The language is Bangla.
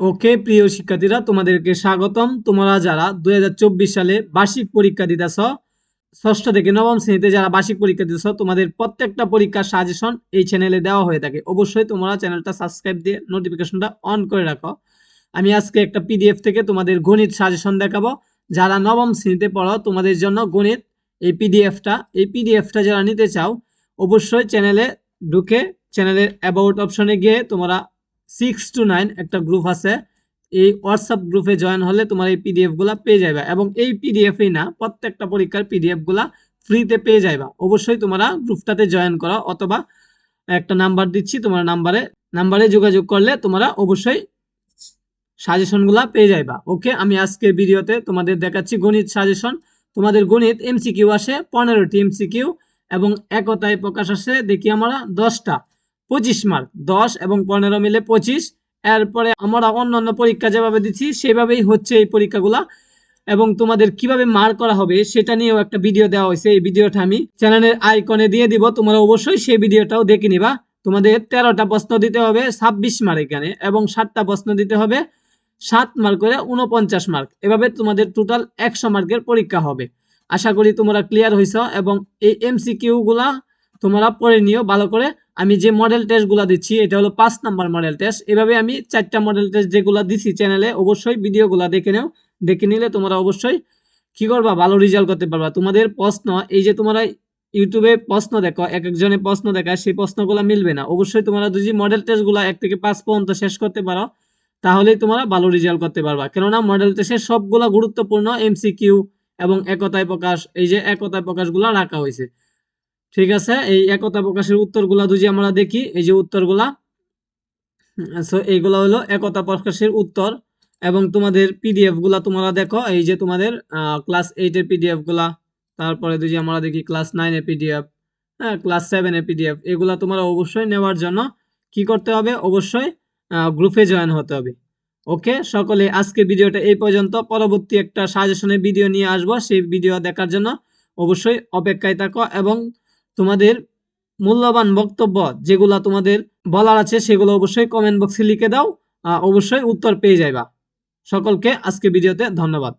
ওকে প্রিয় শিক্ষার্থীরা, তোমাদেরকে স্বাগতম। তোমরা যারা দু হাজার চব্বিশ সালে বার্ষিক পরীক্ষা দিতেছ, ষষ্ঠ থেকে নবম শ্রেণীতে যারা বার্ষিক পরীক্ষা দিতেছ, তোমাদের প্রত্যেকটা পরীক্ষার সাজেশন এই চ্যানেলে দেওয়া হয়ে থাকে। অবশ্যই তোমরা চ্যানেলটা সাবস্ক্রাইব দিয়ে নোটিফিকেশনটা অন করে রাখো। আমি আজকে একটা পিডিএফ থেকে তোমাদের গণিত সাজেশন দেখাবো। যারা নবম শ্রেণীতে পড়ো, তোমাদের জন্য গণিত এই পিডিএফটা এই পিডিএফটা যারা নিতে চাও, অবশ্যই চ্যানেলে ঢুকে চ্যানেলের অ্যাবাউট অপশনে গিয়ে তোমরা সিক্স টু নাইন একটা গ্রুপ আছে, এই হোয়াটসঅ্যাপ গ্রুপে জয়েন হলে তোমার এই পিডিএফগুলা পেয়ে যাবে এবং এই পিডিএফই না, প্রত্যেকটা পরীক্ষার পিডিএফগুলা ফ্রিতে পেয়ে যাইবা। অবশ্যই তোমরা গ্রুপটাতে জয়েন করো অথবা একটা নাম্বার দিচ্ছি, তোমার নাম্বারে নাম্বারে যোগাযোগ করলে তোমরা অবশ্যই সাজেশনগুলা পেয়ে যাইবা। ওকে আমি আজকের ভিডিওতে তোমাদের দেখাচ্ছি গণিত সাজেশন তোমাদের গণিত এমসিকিউ আসে, পনেরোটি এমসিকিউ এবং একতায় প্রকাশ আসে, দেখি আমরা দশটা। পঁচিশ মার্ক দশ এবং পনেরো মিলে পঁচিশ। এরপরে আমরা অন্যান্য পরীক্ষা যেভাবে দিচ্ছি, সেভাবেই হচ্ছে এই পরীক্ষাগুলা। এবং তোমাদের কীভাবে মার্ক করা হবে, সেটা নিয়েও একটা ভিডিও দেওয়া হয়েছে। এই ভিডিওটা আমি চ্যানেলের আইকনে দিয়ে দিব। তোমরা অবশ্যই সেই ভিডিওটাও দেখে নিবা। তোমাদের তেরোটা প্রশ্ন দিতে হবে ছাব্বিশ মার্ক এখানে এবং সাতটা প্রশ্ন দিতে হবে সাত মার্ক করে উনপঞ্চাশ মার্ক এভাবে তোমাদের টোটাল একশো মার্কের পরীক্ষা হবে। আশা করি তোমরা ক্লিয়ার হয়েছ এবং এই এমসিকিউ গুলা তোমরা পড়ে নিও, ভালো করে। আমি যে মডেল টেস্টগুলো দিচ্ছি, এটা হলো পাঁচ নাম্বার মডেল টেস্ট এভাবে আমি চারটা মডেল টেস্ট যেগুলো দিচ্ছি চ্যানেলে অবশ্যই ভিডিওগুলো দেখে নাও। দেখে নিলে তোমরা অবশ্যই কি করবা? ভালো রেজাল্ট করতে পারবা। তোমাদের প্রশ্ন, এই যে তোমরা ইউটিউবে প্রশ্ন দেখো, এক একজনের প্রশ্ন দেখায়, সেই প্রশ্নগুলো মিলবে না। অবশ্যই তোমরা যদি মডেল টেস্টগুলো এক থেকে পাঁচ পর্যন্ত শেষ করতে পারো, তাহলেই তোমরা ভালো রেজাল্ট করতে পারবা। কেননা মডেল টেস্টের সবগুলো গুরুত্বপূর্ণ এমসিকিউ এবং একতায় প্রকাশ, এই যে একতায় প্রকাশগুলো রাখা হয়েছে। ঠিক আছে? এই একতা প্রকাশের উত্তরগুলা যদি আমরা দেখি, এই যে উত্তরগুলা, সো এইগুলা হলো একতা প্রকাশের উত্তর এবং তোমাদের পিডিএফগুলা তোমরা দেখো, এই যে তোমাদের ক্লাস এইটের পিডিএফগুলা, তারপরে যদি আমরা দেখি ক্লাস নাইনের পিডিএফ হ্যাঁ ক্লাস সেভেনের পিডিএফ এগুলা তোমরা অবশ্যই নেওয়ার জন্য কি করতে হবে? অবশ্যই গ্রুপে জয়েন হতে হবে। ওকে? সকলে আজকে ভিডিওটা এই পর্যন্ত। পরবর্তী একটা সাজেশনের ভিডিও নিয়ে আসব। সেই ভিডিও দেখার জন্য অবশ্যই অপেক্ষায় থাকো এবং তোমাদের মূল্যবান বক্তব্য যেগুলো তোমাদের বলার আছে, সেগুলো অবশ্যই কমেন্ট বক্সে লিখে দাও অবশ্যই উত্তর পেয়ে যাইবা। সকলকে আজকে ভিডিওতে ধন্যবাদ।